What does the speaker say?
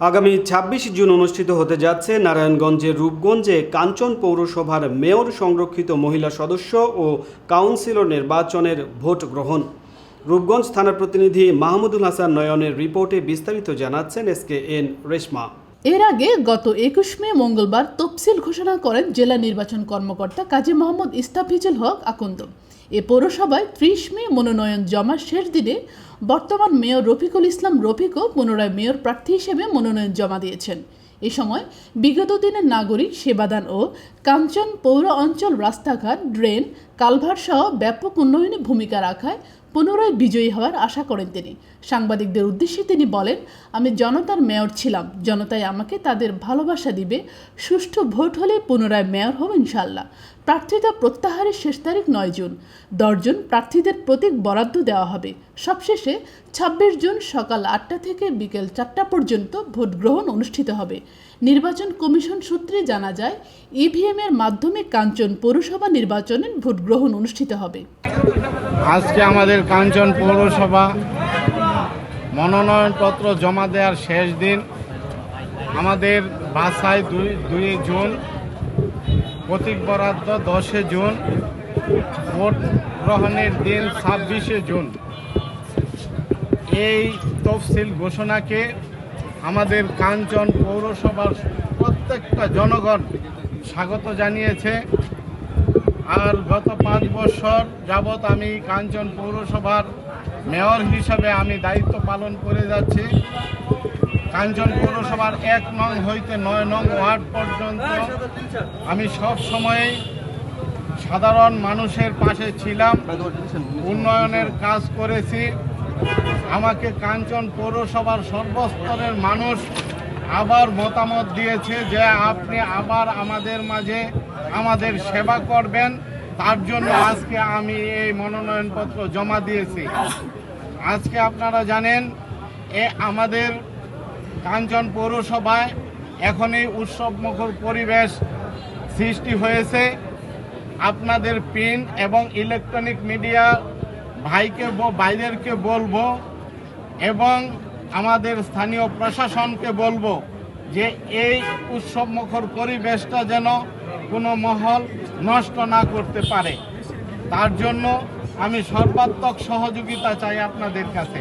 আগামী ছাব্বিশ জুন অনুষ্ঠিত হতে যাচ্ছে নারায়ণগঞ্জের রূপগঞ্জে কাঞ্চন পৌরসভার মেয়র সংরক্ষিত মহিলা সদস্য ও কাউন্সিলর নির্বাচনের ভোট গ্রহণ। রূপগঞ্জ থানার প্রতিনিধি মাহমুদুল হাসান নয়নের রিপোর্টে বিস্তারিত জানাচ্ছেন এস কে এন রেশমা। এর আগে গত একুশ মে মঙ্গলবার তফসিল ঘোষণা করেন জেলা নির্বাচন কর্মকর্তা কাজী মোহাম্মদ ইস্তাফিজুল হক আকন্দ। এ পৌরসভায় ত্রিশ মে মনোনয়ন জমার শেষ দিনে বর্তমান মেয়র রফিকুল ইসলাম রফিকও পুনরায় মেয়র প্রার্থী হিসেবে মনোনয়ন জমা দিয়েছেন। এ সময় বিগত দিনের নাগরিক সেবাদান ও কাঞ্চন পৌর অঞ্চল রাস্তাঘাট, ড্রেন কালভার সহ ব্যাপক উন্নয়নে ভূমিকা রাখায় পুনরায় বিজয়ী হওয়ার আশা করেন তিনি। সাংবাদিকদের উদ্দেশ্যে তিনি বলেন, আমি জনতার মেয়র ছিলাম। জনতাই আমাকে তাদের ভালোবাসা দিবে। সুষ্ঠু ভোট হলে পুনরায় মেয়র হব ইনশাল্লাহ প্রার্থিতা প্রত্যাহারের শেষ তারিখ নয় জুন। দশজন প্রার্থীদের প্রতীক বরাদ্দ দেওয়া হবে। সবশেষে ছাব্বিশ জুন সকাল আটটা থেকে বিকেল চারটা পর্যন্ত ভোট গ্রহণ অনুষ্ঠিত হবে। নির্বাচন কমিশন সূত্রে জানা যায়, ইভিএম এর মাধ্যমে কাঞ্চন পৌরসভা নির্বাচনের ভোট গ্রহণ অনুষ্ঠিত হবে। আজকে আমাদের কাঞ্চন পৌরসভা। মনোনয়নপত্র জমা দেওয়ার শেষ দিন। আমাদের বাসায় দুই দুই জুন, প্রতীক বরাদ্দ দশে জুন, ভোট গ্রহণের দিন ছাব্বিশে জুন। এই তফসিল ঘোষণাকে আমাদের কাঞ্চন পৌরসভার প্রত্যেকটা জনগণ স্বাগত জানিয়েছে। আর গত পাঁচ বছর যাবৎ আমি কাঞ্চন পৌরসভার মেয়র হিসাবে আমি দায়িত্ব পালন করে যাচ্ছি। কাঞ্চন পৌরসভার এক নং হইতে নয় নং ওয়ার্ড পর্যন্ত আমি সব সময় সাধারণ মানুষের পাশে ছিলাম, উন্নয়নের কাজ করেছি। আমাকে কাঞ্চন পৌরসভার সর্বস্তরের মানুষ আবার মতামত দিয়েছে যে আপনি আবার আমাদের মাঝে আমাদের সেবা করবেন, তার জন্য আজকে আমি এই মনোনয়নপত্র জমা দিয়েছি। আজকে আপনারা জানেন, এ আমাদের কাঞ্চন পৌরসভায় এখন এই উৎসবমুখর পরিবেশ সৃষ্টি হয়েছে। আপনাদের প্রিন্ট এবং ইলেকট্রনিক মিডিয়া ভাইকে ব- ভাইদেরকে বলব এবং আমাদের স্থানীয় প্রশাসনকে বলব যে এই উৎসবমুখর পরিবেশটা যেন কোনো মহল নষ্ট না করতে পারে। তার জন্য আমি সর্বাত্মক সহযোগিতা চাই আপনাদের কাছে।